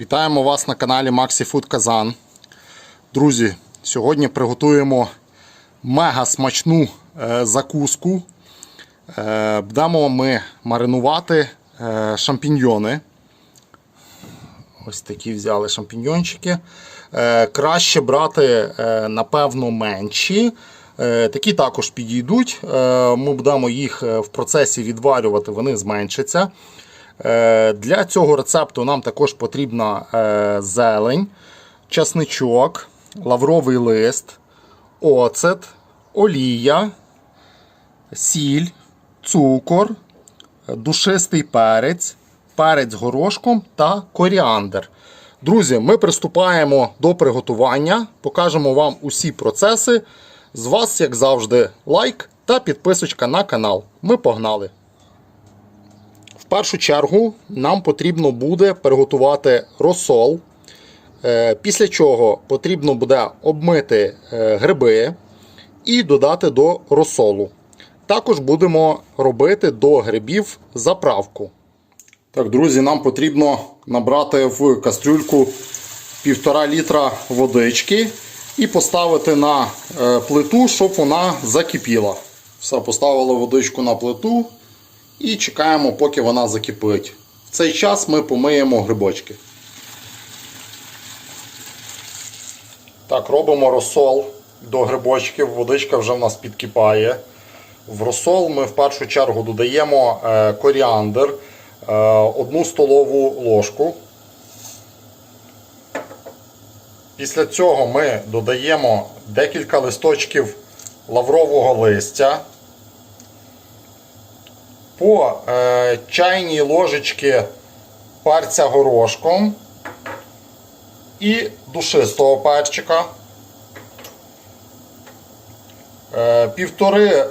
Вітаємо вас на каналі Maxi Food Kazan. Друзі, сьогодні приготуємо мега смачну е, закуску. Е, Будемо ми маринувати е, шампіньйони. Ось такі взяли шампіньйончики. Е, Краще брати, е, напевно, менші. Е, Такі також підійдуть. Е, Ми будемо їх е, в процесі відварювати, вони зменшаться. Е, Для цього рецепту нам також потрібна е, зелень, часничок, лавровий лист, оцет, олія, сіль, цукор, душистий перець, перець горошком та коріандр. Друзі, ми приступаємо до приготування, покажемо вам усі процеси. З вас, як завжди, лайк та підписочка на канал. Ми погнали! Першу чергу нам потрібно буде приготувати розсол. Е, Після чого потрібно буде обмити е, гриби і додати до розсолу. Також будемо робити до грибів заправку. Так, друзі, нам потрібно набрати в кастрюльку 1,5 літра водички і поставити на е, плиту, щоб вона закипіла. Все, поставили водичку на плиту і чекаємо, поки вона закипить. В цей час ми помиємо грибочки. Так, робимо розсол до грибочків. Водичка вже в нас підкипає. В розсол ми в першу чергу додаємо е, коріандр, е, одну столову ложку. Після цього ми додаємо декілька листочків лаврового листя. По е, чайній ложечки перця горошком і душистого перчика. Е, півтори е,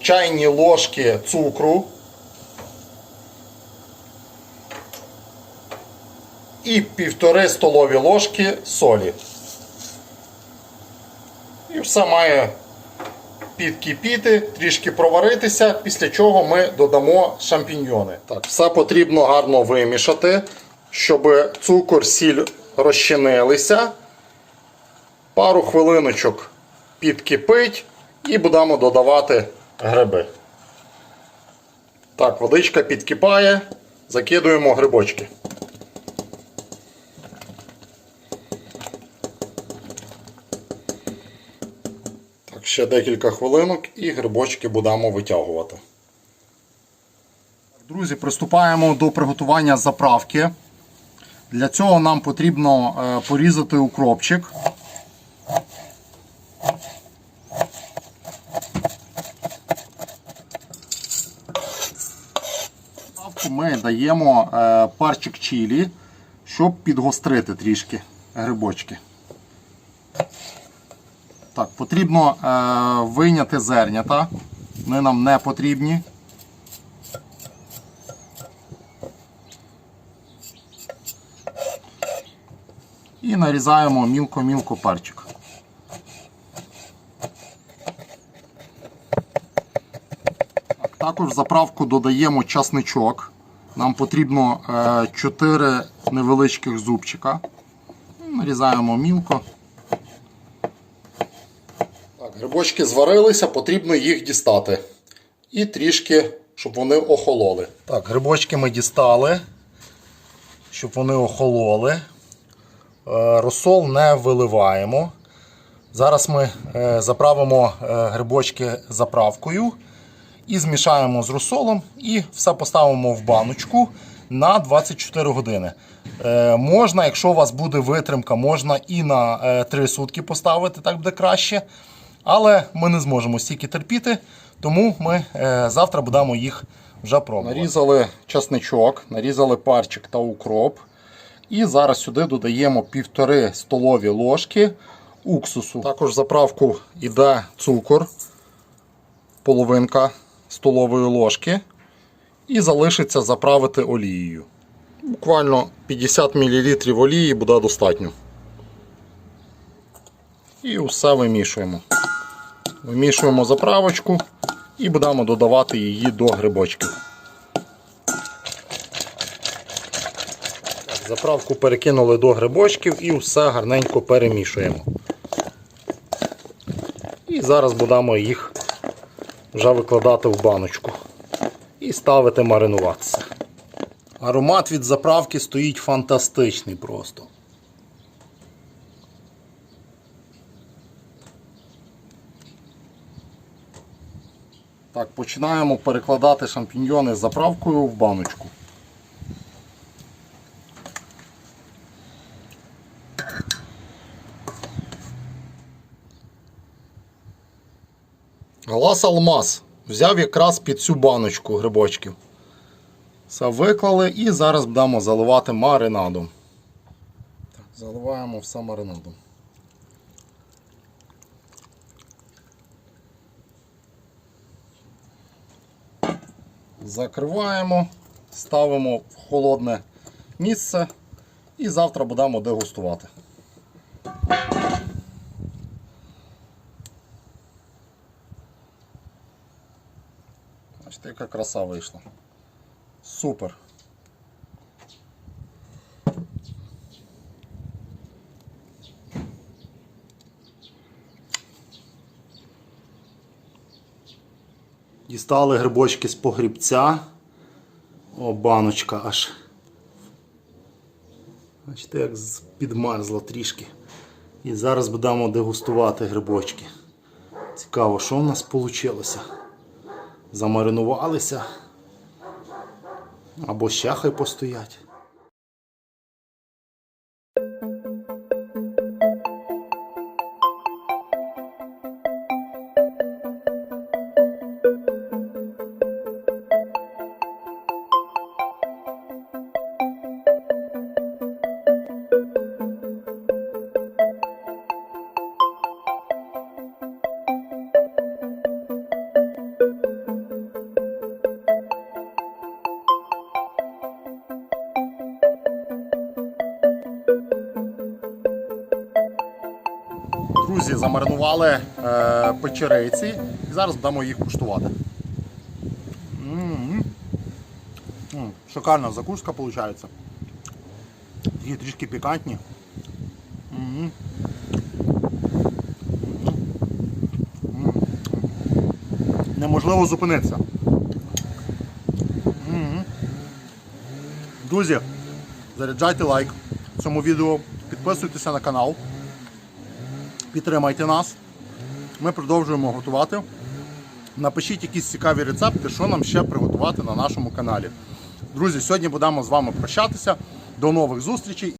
чайні ложки цукру. І півтори столові ложки солі. І все має підкипіти, трішки проваритися, після чого ми додамо шампіньйони. Так, Все потрібно гарно вимішати, щоб цукор, сіль розчинилися. Пару хвилиночок підкипить і будемо додавати гриби. Так, водичка підкипає, закидуємо грибочки. Ще декілька хвилинок і грибочки будемо витягувати. Друзі, приступаємо до приготування заправки. Для цього нам потрібно е, порізати укропчик. Ми даємо е, парчик чилі, щоб підгострити трішки грибочки. Так, потрібно е, вийняти зернята. Вони нам не потрібні. І нарізаємо мілко-мілко перчик. Так, також в заправку додаємо часничок. Нам потрібно е, 4 невеличких зубчика. Нарізаємо мілко. Грибочки зварилися, потрібно їх дістати. І трішки, щоб вони охололи. Так, грибочки ми дістали, щоб вони охололи. Е, Розсол не виливаємо. Зараз ми е, заправимо е, грибочки заправкою і змішаємо з розсолом і все поставимо в баночку на 24 години. Можна, якщо у вас буде витримка, можна і на е, 3 сутки поставити, так буде краще. Але ми не зможемо стільки терпіти, тому ми е, завтра будемо їх вже пробувати. Нарізали часничок, нарізали парчик та укроп. І зараз сюди додаємо півтори столові ложки уксусу. Також в заправку йде цукор, половинка столової ложки. І залишиться заправити олією. Буквально 50 мл олії буде достатньо. І все вимішуємо. Вимішуємо заправочку і будемо додавати її до грибочків. Заправку перекинули до грибочків і все гарненько перемішуємо. І зараз будемо їх вже викладати в баночку і ставити маринуватися. Аромат від заправки стоїть фантастичний просто. Так, починаємо перекладати шампіньйони з заправкою в баночку. Глас алмаз взяв якраз під цю баночку грибочків. Все виклали і зараз будемо заливати маринадом. Так, заливаємо все маринадом. Закриваємо, ставимо в холодне місце і завтра будемо дегустувати. Бачите, яка краса вийшла. Супер. Дістали грибочки з погрібця. О, баночка аж. Бачите, як підмерзло трішки. І зараз будемо дегустувати грибочки. Цікаво, що в нас вийшло. Замаринувалися. Або ще хай постоять. Друзі, замаринували е, печериці і зараз будемо їх куштувати. М-м-м. Шикарна закуска виходить. Такі трішки пікантні. Неможливо зупинитися. Друзі, заряджайте лайк цьому відео, підписуйтеся на канал. Підтримайте нас. Ми продовжуємо готувати. Напишіть якісь цікаві рецепти, що нам ще приготувати на нашому каналі. Друзі, сьогодні будемо з вами прощатися. До нових зустрічей.